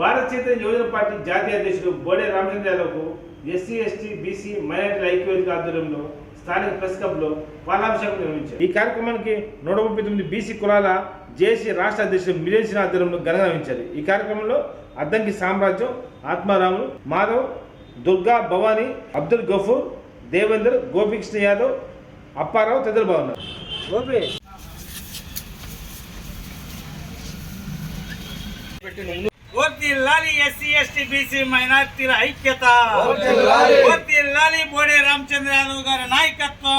భారత చైతన్య యువజన పార్టీ జాతీయ అధ్యక్షుడు బోడే రామచంద్ర యాదవ్కు ఎస్సీ ఎస్టీ బీసీ మైనార్టీల ఐక్యవేదిక ఆధ్వర్యంలో స్థానిక ప్రెస్ క్లబ్లో పాలాభిషేకం నిర్వహించారు. ఈ కార్యక్రమానికి నూట ముప్పై తొమ్మిది బీసీ కులాల జేసీ రాష్ట్ర అధ్యక్షుడు మిలియన్ ఆధ్వర్యంలో ఘనంగా నిర్వహించారు. ఈ కార్యక్రమంలో అద్దంకి సామ్రాజ్యం ఆత్మారాములు మాధవ్ దుర్గా భవానీ అబ్దుల్ గఫూర్ దేవేందర్ గోపికృష్ణ యాదవ్ అప్పారావు తదితరులు బాగున్నారు గోపి. వర్దిల్లాలి ఎస్సీ ఎస్టీ బీసీ మైనార్టీల ఐక్యత. వర్దిల్లాలి బోడే రామచంద్ర యాదవ్ గారి నాయకత్వం.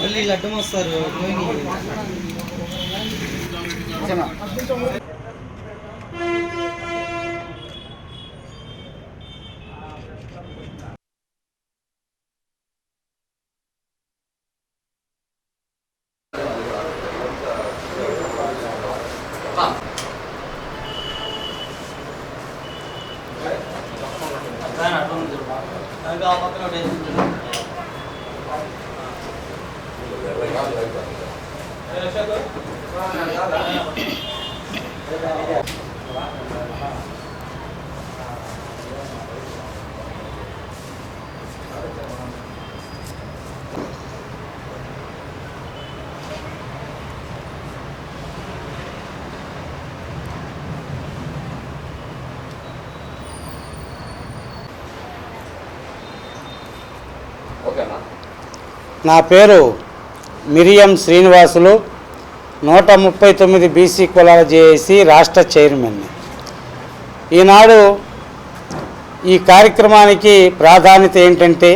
మళ్ళీ అడ్డం వస్తారు నా పేరు మిరియం శ్రీనివాసులు. నూట ముప్పై తొమ్మిది బీసీ కులాల జేఏసి రాష్ట్ర చైర్మన్. ఈనాడు ఈ కార్యక్రమానికి ప్రాధాన్యత ఏంటంటే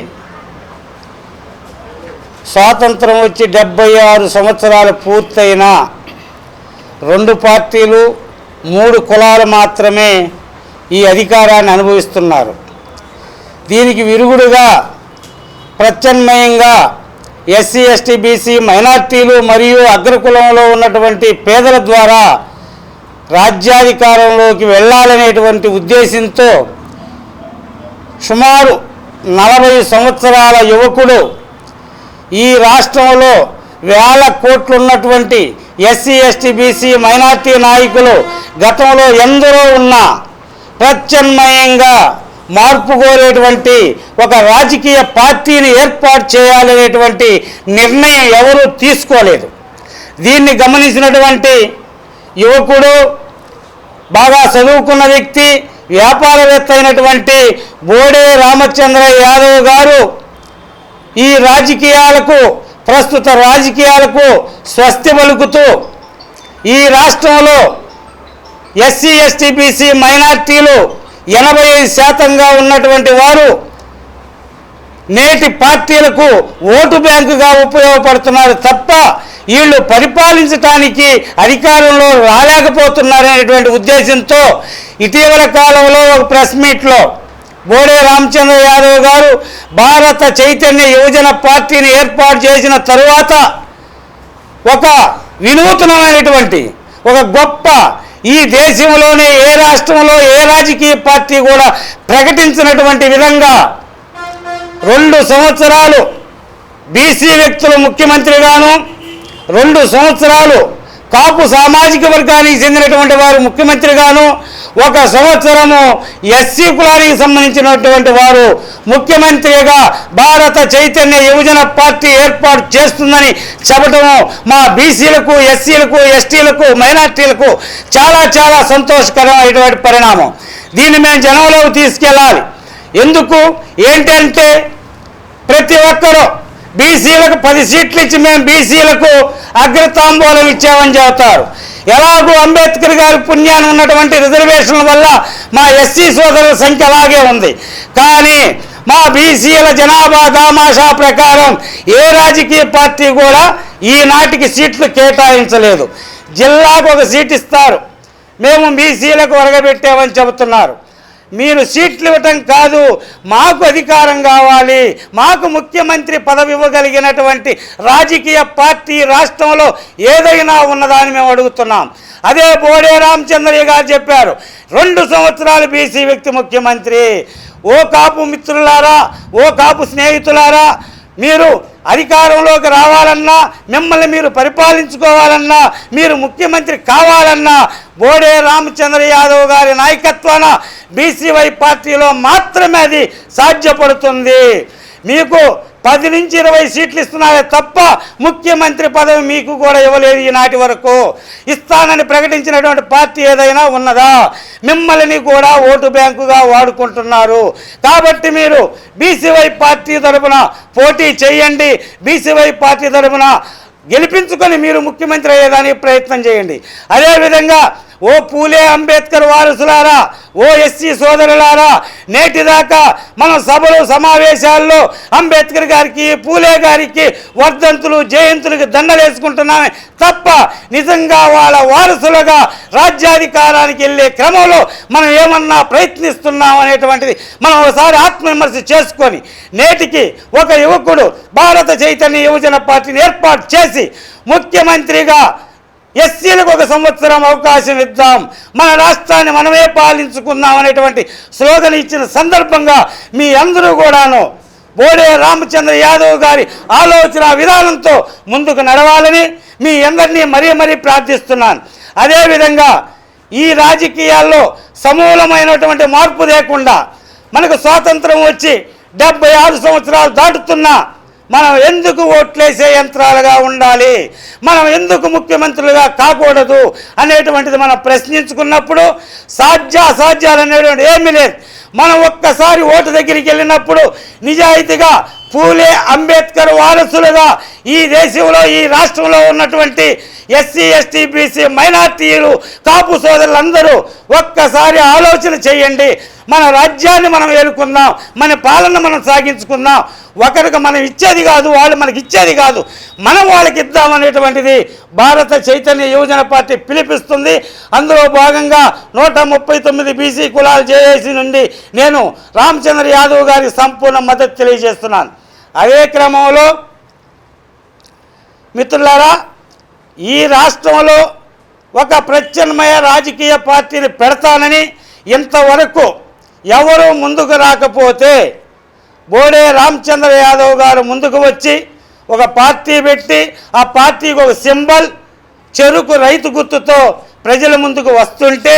స్వాతంత్రం వచ్చి డెబ్బై ఆరు సంవత్సరాలు పూర్తయిన రెండు పార్టీలు మూడు కులాలు మాత్రమే ఈ అధికారాన్ని అనుభవిస్తున్నారు. దీనికి విరుగుడుగా ప్రత్యామ్నాయంగా ఎస్సీ ఎస్టీ బీసీ మైనార్టీలు మరియు అగ్రకులంలో ఉన్నటువంటి పేదల ద్వారా రాజ్యాధికారంలోకి వెళ్ళాలనేటువంటి ఉద్దేశంతో సుమారు నలభై సంవత్సరాల యువకుడు ఈ రాష్ట్రంలో వేల కోట్లు ఉన్నటువంటి ఎస్సీ ఎస్టీ బీసీ మైనార్టీ నాయకులు గతంలో ఎందరో ఉన్నా ప్రత్యామ్నాయంగా మార్పు కోరేటువంటి ఒక రాజకీయ పార్టీని ఏర్పాటు చేయాలనేటువంటి నిర్ణయం ఎవరూ తీసుకోలేదు. దీన్ని గమనించినటువంటి యువకుడు బాగా చదువుకున్న వ్యక్తి వ్యాపారవేత్త అయినటువంటి బోడే రామచంద్ర యాదవ్ గారు ఈ రాజకీయాలకు ప్రస్తుత రాజకీయాలకు స్వస్తి పలుకుతూ ఈ రాష్ట్రంలో ఎస్సీ ఎస్టీ బీసీ మైనార్టీలు ఎనభై ఐదు శాతంగా ఉన్నటువంటి వారు నేటి పార్టీలకు ఓటు బ్యాంకుగా ఉపయోగపడుతున్నారు తప్ప వీళ్ళు పరిపాలించడానికి అధికారంలో రాలేకపోతున్నారనేటువంటి ఉద్దేశంతో ఇటీవల కాలంలో ఒక ప్రెస్ మీట్లో బోడే రామచంద్ర యాదవ్ గారు భారత చైతన్య యువజన పార్టీని ఏర్పాటు చేసిన తరువాత ఒక వినూతనమైనటువంటి ఒక గొప్ప ఈ దేశంలోనే ఏ రాష్ట్రంలో ఏ రాజకీయ పార్టీ కూడా ప్రకటించినటువంటి విధంగా రెండు సంవత్సరాలు బీసీ వ్యక్తులు ముఖ్యమంత్రిగాను రెండు సంవత్సరాలు కాపు సామాజిక వర్గానికి చెందినటువంటి వారు ముఖ్యమంత్రిగాను ఒక సంవత్సరము ఎస్సీ కులానికి సంబంధించినటువంటి వారు ముఖ్యమంత్రిగా భారత చైతన్య యువజన పార్టీ ఏర్పాటు చేస్తుందని చెప్పటము మా బీసీలకు ఎస్సీలకు ఎస్టీలకు మైనార్టీలకు చాలా చాలా సంతోషకరమైనటువంటి పరిణామం. దీన్ని మేము జనంలోకి తీసుకెళ్ళాలి. ఎందుకు? ఏంటంటే ప్రతి ఒక్కరూ బీసీలకు పది సీట్లు ఇచ్చి మేము బీసీలకు అగ్రతాంబూలం ఇచ్చామని చెబుతారు. ఎలాగూ అంబేద్కర్ గారి పుణ్యాన్ని ఉన్నటువంటి రిజర్వేషన్ల వల్ల మా ఎస్సీ సోదరుల సంఖ్య అలాగే ఉంది. కానీ మా బీసీల జనాభా దామాషా ప్రకారం ఏ రాజకీయ పార్టీ కూడా ఈనాటికి సీట్లు కేటాయించలేదు. జిల్లాకు ఒక సీట్ ఇస్తారు. మేము బీసీలకు ఒరగబెట్టామని చెబుతున్నారు. మీరు సీట్లు ఇవ్వటం కాదు. మాకు అధికారం కావాలి. మాకు ముఖ్యమంత్రి పదవి ఇవ్వగలిగినటువంటి రాజకీయ పార్టీ రాష్ట్రంలో ఏదైనా ఉన్నదాన్ని మేము అడుగుతున్నాం. అదే బోడే రామచంద్రయ్య గారు చెప్పారు. రెండు సంవత్సరాలు బీసీ వ్యక్తి ముఖ్యమంత్రి. ఓ కాపు మిత్రులారా ఓ కాపు స్నేహితులారా మీరు అధికారంలోకి రావాలన్నా మిమ్మల్ని మీరు పరిపాలించుకోవాలన్నా మీరు ముఖ్యమంత్రి కావాలన్నా బోడే రామచంద్ర యాదవ్ గారి నాయకత్వాన బీసీవై పార్టీలో మాత్రమే అది సాధ్యపడుతుంది. మీకు పది నుంచి ఇరవై సీట్లు ఇస్తున్నారే తప్ప ముఖ్యమంత్రి పదవి మీకు కూడా ఇవ్వలేదు ఈనాటి వరకు. ఇస్తానని ప్రకటించినటువంటి పార్టీ ఏదైనా ఉన్నదా? మిమ్మల్ని కూడా ఓటు బ్యాంకుగా వాడుకుంటున్నారు. కాబట్టి మీరు బీసీవై పార్టీ తరపున పోటీ చేయండి. బీసీవై పార్టీ తరపున గెలిపించుకొని మీరు ముఖ్యమంత్రి అయ్యేదానికి ప్రయత్నం చేయండి. అదేవిధంగా ఓ పూలే అంబేద్కర్ వారసులారా ఓ ఎస్సీ సోదరులారా నేటిదాకా మన సభలు సమావేశాల్లో అంబేద్కర్ గారికి పూలే గారికి వర్ధంతులు జయంతులకి దండలేసుకుంటున్నామే తప్ప నిజంగా వాళ్ళ వారసులుగా రాజ్యాధికారానికి వెళ్ళే క్రమంలో మనం ఏమన్నా ప్రయత్నిస్తున్నాం అనేటువంటిది మనం ఒకసారి ఆత్మవిమర్శ చేసుకొని నేటికి ఒక యువకుడు భారత చైతన్య యువజన పార్టీని ఏర్పాటు చేసి ముఖ్యమంత్రిగా ఎస్సీలకు ఒక సంవత్సరం అవకాశం ఇద్దాం. మన రాష్ట్రాన్ని మనమే పాలించుకుందాం అనేటువంటి స్లోగన్ ఇచ్చిన సందర్భంగా మీ అందరూ కూడాను బోడే రామచంద్ర యాదవ్ గారి ఆలోచన విధానంతో ముందుకు నడవాలని మీ అందరినీ మరీ మరీ ప్రార్థిస్తున్నాను. అదేవిధంగా ఈ రాజకీయాల్లో సమూలమైనటువంటి మార్పు లేకుండా మనకు స్వాతంత్రం వచ్చి డెబ్బై ఆరు సంవత్సరాలు దాటుతున్నా మనం ఎందుకు ఓట్లేసే యంత్రాలుగా ఉండాలి? మనం ఎందుకు ముఖ్యమంత్రులుగా కాకూడదు అనేటువంటిది మనం ప్రశ్నించుకున్నప్పుడు సాధ్య అసాధ్యాలు అనేటువంటి ఏమీ లేదు. మనం ఒక్కసారి ఓటు దగ్గరికి వెళ్ళినప్పుడు నిజాయితీగా పూలే అంబేద్కర్ వారసులుగా ఈ దేశంలో ఈ రాష్ట్రంలో ఉన్నటువంటి ఎస్సీ ఎస్టీ బీసీ మైనార్టీలు కాపు సోదరులందరూ ఒక్కసారి ఆలోచన చేయండి. మన రాజ్యాన్ని మనం ఏలుకుందాం మన పాలన మనం సాగించుకుందాం. ఒకరికి మనం ఇచ్చేది కాదు వాళ్ళు మనకి ఇచ్చేది కాదు. మనం వాళ్ళకి ఇద్దాం అనేటువంటిది భారత చైతన్య యువజన పార్టీ పిలిపిస్తుంది. అందులో భాగంగా నూట ముప్పై తొమ్మిది బీసీ కులాలు జేఏసీ నుండి నేను రామచంద్ర యాదవ్ గారికి సంపూర్ణ మద్దతు తెలియజేస్తున్నాను. అదే క్రమంలో మిత్రులారా ఈ రాష్ట్రంలో ఒక ప్రత్యామ్నాయ రాజకీయ పార్టీని పెడతానని ఇంతవరకు ఎవరు ముందుకు రాకపోతే బోడే రామచంద్ర యాదవ్ గారు ముందుకు వచ్చి ఒక పార్టీ పెట్టి ఆ పార్టీకి ఒక సింబల్ చెరుకు రైతు గుర్తుతో ప్రజల ముందుకు వస్తుంటే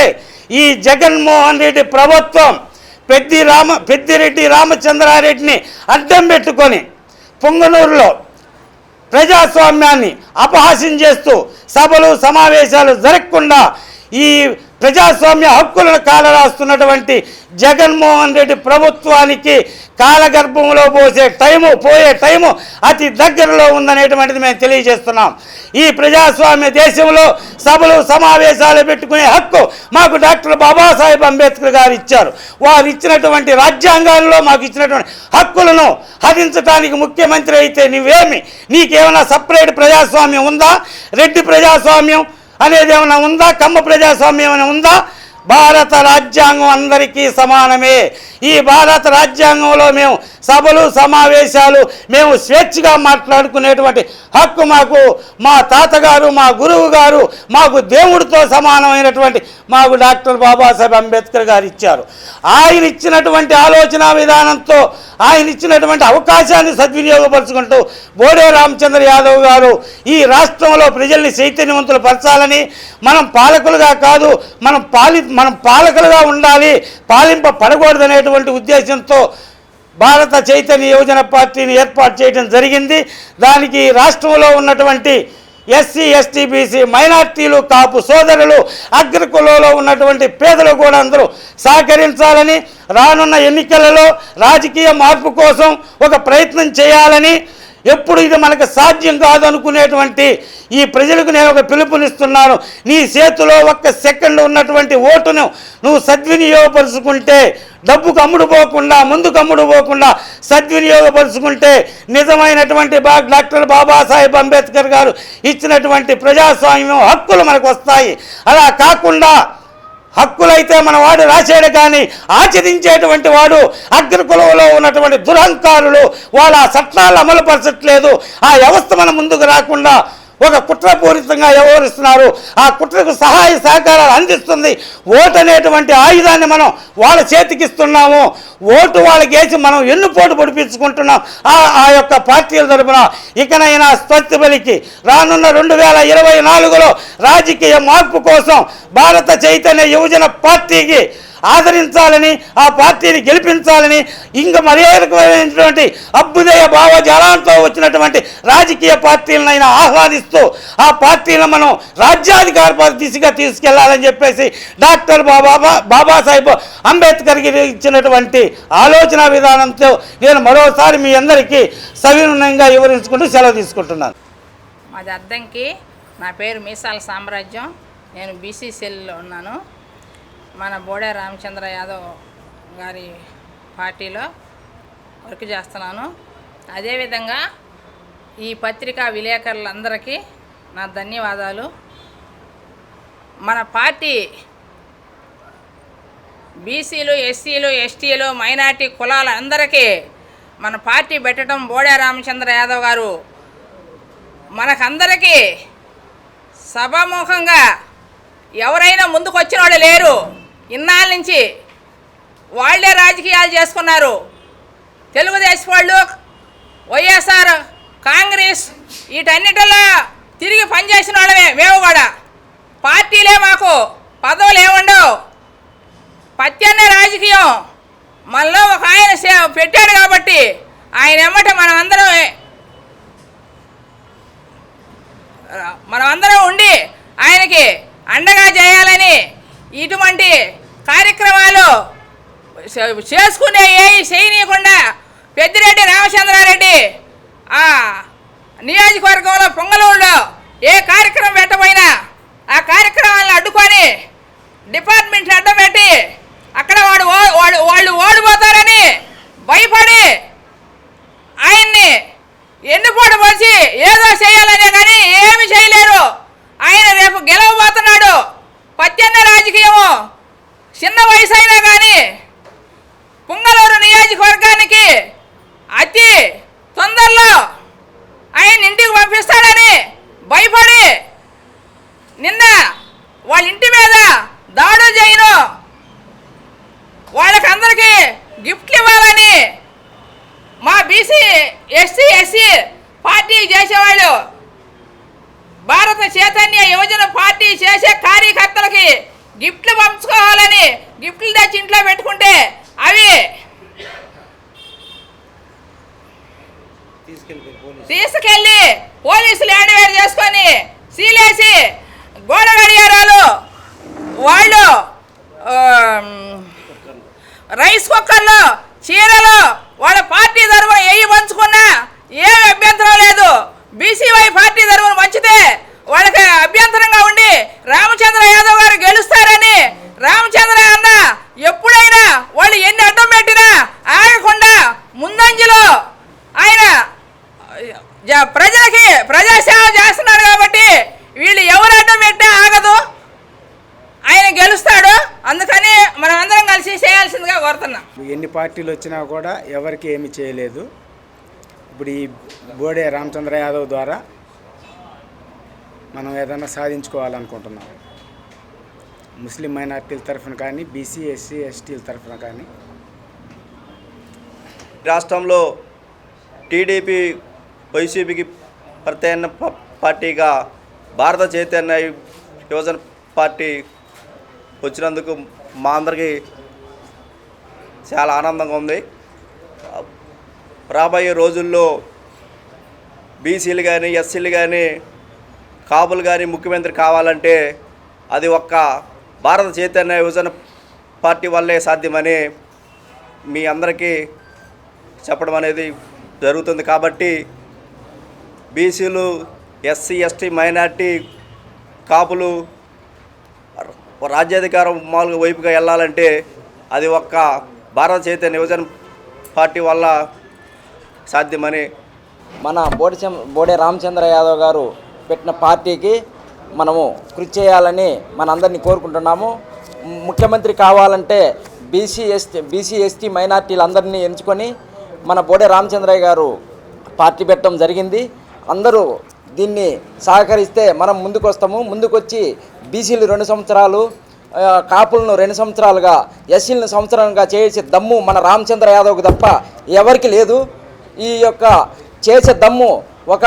ఈ జగన్మోహన్ రెడ్డి ప్రభుత్వం పెద్ది రామ పెద్దిరెడ్డి రామచంద్రారెడ్డిని అడ్డం పెట్టుకొని పొంగనూరులో ప్రజాస్వామ్యాన్ని అపహాస్యం చేస్తూ సభలు సమావేశాలు జరగకుండా ఈ ప్రజాస్వామ్య హక్కులను కాలరాస్తున్నటువంటి జగన్మోహన్ రెడ్డి ప్రభుత్వానికి కాలగర్భంలో పోసే టైము పోయే టైము అతి దగ్గరలో ఉందనేటువంటిది మేము తెలియజేస్తున్నాం. ఈ ప్రజాస్వామ్య దేశంలో సభలు సమావేశాలు పెట్టుకునే హక్కు మాకు డాక్టర్ బాబాసాహెబ్ అంబేద్కర్ గారు ఇచ్చారు. వారు ఇచ్చినటువంటి రాజ్యాంగాల్లో మాకు ఇచ్చినటువంటి హక్కులను హరించడానికి ముఖ్యమంత్రి అయితే నువ్వేమి? నీకేమైనా సపరేట్ ప్రజాస్వామ్యం ఉందా? రెడ్డి ప్రజాస్వామ్యం అనేది ఏమైనా ఉందా? కమ్మ ప్రజాస్వామ్యం ఏమైనా ఉందా? భారత రాజ్యాంగం అందరికీ సమానమే. ఈ భారత రాజ్యాంగంలో మేము సభలు సమావేశాలు మేము స్వేచ్ఛగా మాట్లాడుకునేటువంటి హక్కు మాకు మా తాతగారు మా గురువు గారు మాకు దేవుడితో సమానమైనటువంటి మాకు డాక్టర్ బాబాసాహెబ్ అంబేద్కర్ గారు ఇచ్చారు. ఆయన ఇచ్చినటువంటి ఆలోచన విధానంతో ఆయన ఇచ్చినటువంటి అవకాశాన్ని సద్వినియోగపరుచుకుంటూ బోడే రామచంద్ర యాదవ్ గారు ఈ రాష్ట్రంలో ప్రజల్ని చైతన్యవంతులు పరచాలని మనం పాలకులుగా కాదు మనం పాలి మనం పాలకులుగా ఉండాలి పాలింప పడకూడదనేటువంటి ఉద్దేశంతో భారత చైతన్య యువజన పార్టీని ఏర్పాటు చేయడం జరిగింది. దానికి రాష్ట్రంలో ఉన్నటువంటి ఎస్సీ ఎస్టీ బీసీ మైనార్టీలు కాపు సోదరులు అగ్రకులంలో ఉన్నటువంటి పేదలు కూడా అందరూ సహకరించాలని రానున్న ఎన్నికలలో రాజకీయ మార్పు కోసం ఒక ప్రయత్నం చేయాలని ఎప్పుడు ఇది మనకు సాధ్యం కాదు అనుకునేటువంటి ఈ ప్రజలకు నేను ఒక పిలుపునిస్తున్నాను. నీ చేతిలో ఒక్క సెకండ్ ఉన్నటువంటి ఓటును నువ్వు సద్వినియోగపరుచుకుంటే డబ్బుకు అమ్ముడు పోకుండా ముందుకు అమ్ముడు పోకుండా సద్వినియోగపరుచుకుంటే నిజమైనటువంటి బా డాక్టర్ బాబాసాహెబ్ అంబేద్కర్ గారు ఇచ్చినటువంటి ప్రజాస్వామ్యం హక్కులు మనకు వస్తాయి. అలా కాకుండా హక్కులైతే మన వాడు రాశాడు కానీ ఆచరించేటువంటి వాడు అగ్రకులంలో ఉన్నటువంటి దురహంకారులు వాళ్ళ ఆ చట్టాలు అమలుపరచట్లేదు ఆ వ్యవస్థ మన ముందుకు రాకుండా ఒక కుట్రపూరితంగా వ్యవహరిస్తున్నారు. ఆ కుట్రకు సహాయ సహకారాలు అందిస్తుంది. ఓటు అనేటువంటి ఆయుధాన్ని మనం వాళ్ళ చేతికిస్తున్నాము ఓటు వాళ్ళకి వేసి మనం ఎన్నుపోటు పొడిపించుకుంటున్నాం. ఆ ఆ యొక్క పార్టీల తరపున ఇకనైనా స్వచ్ఛబలికి రానున్న రెండు వేల ఇరవై నాలుగులో రాజకీయ మార్పు కోసం భారత చైతన్య యువజన పార్టీకి ఆదరించాలని ఆ పార్టీని గెలిపించాలని ఇంకా మర్యాదకమైనటువంటి అభ్యుదయ భావజాలంతో వచ్చినటువంటి రాజకీయ పార్టీలనైనా ఆహ్వానిస్తూ ఆ పార్టీలను మనం రాజ్యాధికార దిశగా తీసుకెళ్ళాలని చెప్పేసి డాక్టర్ బాబా బాబాసాహెబ్ అంబేద్కర్కి ఇచ్చినటువంటి ఆలోచన విధానంతో నేను మరోసారి మీ అందరికీ సవినయంగా వివరించుకుంటూ సెలవు తీసుకుంటున్నాను. మాది అద్దంకి నా పేరు మీసాల సామ్రాజ్యం నేను బీసీ సెల్లో ఉన్నాను. మన బోడే రామచంద్ర యాదవ్ గారి పార్టీలో వర్క్ చేస్తున్నాను. అదేవిధంగా ఈ పత్రికా విలేకరులందరికీ నా ధన్యవాదాలు. మన పార్టీ బీసీలు ఎస్సీలు ఎస్టీలు మైనార్టీ కులాల అందరికీ మన పార్టీ పెట్టడం బోడే రామచంద్ర యాదవ్ గారు మనకందరికీ సభాముఖంగా ఎవరైనా ముందుకు వచ్చిన వాళ్ళు లేరు. ఇన్నాళ్ళ నుంచి వాళ్ళే రాజకీయాలు చేసుకున్నారు. తెలుగుదేశం వాళ్ళు వైఎస్ఆర్ కాంగ్రెస్ వీటన్నిటిలో తిరిగి పనిచేసిన వాళ్ళమే మేము కూడా. పార్టీలే మాకు పదవులు ఏముండవు పత్యన్న రాజకీయం మనలో ఒక ఆయన సే- పెట్టాడు కాబట్టి ఆయన ఎమ్మట మనం అందరం మనమందరం ఉండి ఆయనకి అండగా చేయాలని ఇటువంటి కార్యక్రమాలు చేసుకునే ఏ చేయనీయకుండా పెద్దిరెడ్డి రామచంద్రారెడ్డి ఆ నియోజకవర్గంలో పొంగలూరులో ఏ కార్యక్రమం పెట్టబోయినా ఆ కార్యక్రమాలను అడ్డుకొని డిపార్ట్మెంట్ అడ్డం పెట్టి అక్కడ వాడు ఓ- వాడు వాళ్ళు ఓడిపోతారని భయపడి ఆయన్ని ఎన్నుపోటు వచ్చి ఏదో చేయాలనే కానీ ఏమి చేయలేరు ఆయన రేపు గెలవబోతున్నాడు. చిన్న వయసు అయినా కానీ పుంగలూరు నియోజకవర్గానికి అతి తొందరలో ఆయన ఇంటికి పంపిస్తాడని భయపడి నిన్న వాళ్ళ ఇంటి మీద దాడు చేయను. వాళ్ళకందరికీ గిఫ్ట్లు ఇవ్వాలని మా బీసీ ఎస్సీ ఎస్సీ పార్టీ చేసేవాళ్ళు. భారత చైతన్య యువజన పార్టీ చేసే గిఫ్ట్లు తెచ్చి ఇంట్లో పెట్టుకుంటే అవి తీసుకెళ్ళి పోలీసులు హ్యాండ్వేర్ చేసుకొని సీలేసి గోడ గడియారాలు వాళ్ళు రైస్ కుక్కర్లు చీరలు వాళ్ళ పార్టీ తరఫున ఏవి పంచుకున్నా ఏం అభ్యంతరం లేదు. బీసీవై పార్టీ తరఫున పంచితే వాళ్ళకి అభ్యంతరం ఉండి రామచంద్ర యాదవ్ గారు గెలుస్తారని రామచంద్ర అన్న ఎప్పుడైనా వాళ్ళు ఎన్ని అడ్డం పెట్టినా ఆగకుండా ముందంజలో ఆయన జ- ప్రజలకి ప్రజాసేవ చేస్తున్నారు కాబట్టి వీళ్ళు ఎవరు అడ్డం పెట్టినా ఆగదు ఆయన గెలుస్తాడు అందుకని మనం అందరం కలిసి చేయాల్సిందిగా కోరుతున్నాం ఎన్ని పార్టీలు వచ్చినా కూడా ఎవరికి ఏమి చేయలేదు. ఇప్పుడు ఈ బోడే రామచంద్ర యాదవ్ ద్వారా మనం ఏదైనా సాధించుకోవాలనుకుంటున్నాం. ముస్లిం మైనార్టీల తరఫున కానీ బీసీ ఎస్సీ ఎస్టీల తరఫున కానీ. రాష్ట్రంలో టీడీపీ వైసీపీకి ప్రత్యామ్నాయ పార్టీగా భారత చైతన్య యువజన పార్టీ వచ్చినందుకు మా అందరికీ చాలా ఆనందంగా ఉంది. రాబోయే రోజుల్లో బీసీలు కానీ ఎస్సీలు కానీ కాపులు కానీ ముఖ్యమంత్రి కావాలంటే అది ఒక్క భారత చైతన్య విభజన పార్టీ వల్లే సాధ్యమని మీ అందరికీ చెప్పడం అనేది జరుగుతుంది. కాబట్టి బీసీలు ఎస్సీ ఎస్టీ మైనార్టీ కాపులు రాజ్యాధికారం మామూలుగా వైపుగా వెళ్ళాలంటే అది ఒక్క భారత చైతన్య యువజన పార్టీ వల్ల సాధ్యమని మన బోడి బోడే రామచంద్ర యాదవ్ గారు పెట్టిన పార్టీకి మనము కృషి చేయాలని మనందరినీ కోరుకుంటున్నాము. ముఖ్యమంత్రి కావాలంటే బీసీ ఎస్టీ బీసీ ఎస్టీ మైనార్టీలందరినీ ఎంచుకొని మన బోడే రామచంద్రయ్య గారు పార్టీ పెట్టడం జరిగింది. అందరూ దీన్ని సహకరిస్తే మనం ముందుకు వస్తాము ముందుకొచ్చి బీసీలు రెండు సంవత్సరాలు కాపులను రెండు సంవత్సరాలుగా ఎస్సీలను సంవత్సరంగా చేసే దమ్ము మన రామచంద్ర యాదవ్కి తప్ప ఎవరికి లేదు. ఈ యొక్క చేసే దమ్ము ఒక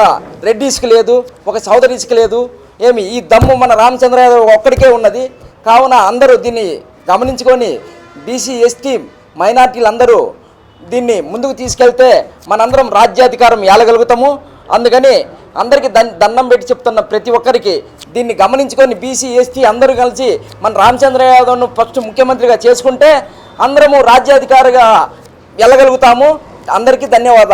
రెడ్డిస్కి లేదు ఒక చౌదరీస్కి లేదు. ఏమి ఈ దమ్ము మన రామచంద్ర యాదవ్ ఒక్కడికే ఉన్నది. కావున అందరూ దీన్ని గమనించుకొని బీసీ ఎస్టీ మైనార్టీలు అందరూ దీన్ని ముందుకు తీసుకెళ్తే మనందరం రాజ్యాధికారం ఏలగలుగుతాము. అందుకని అందరికీ దండం పెట్టి చెప్తున్న ప్రతి ఒక్కరికి దీన్ని గమనించుకొని బీసీ ఎస్టీ అందరూ కలిసి మన రామచంద్ర యాదవ్ను ఫస్ట్ ముఖ్యమంత్రిగా చేసుకుంటే అందరము రాజ్యాధికారిగా వెళ్ళగలుగుతాము. అందరికీ ధన్యవాదాలు.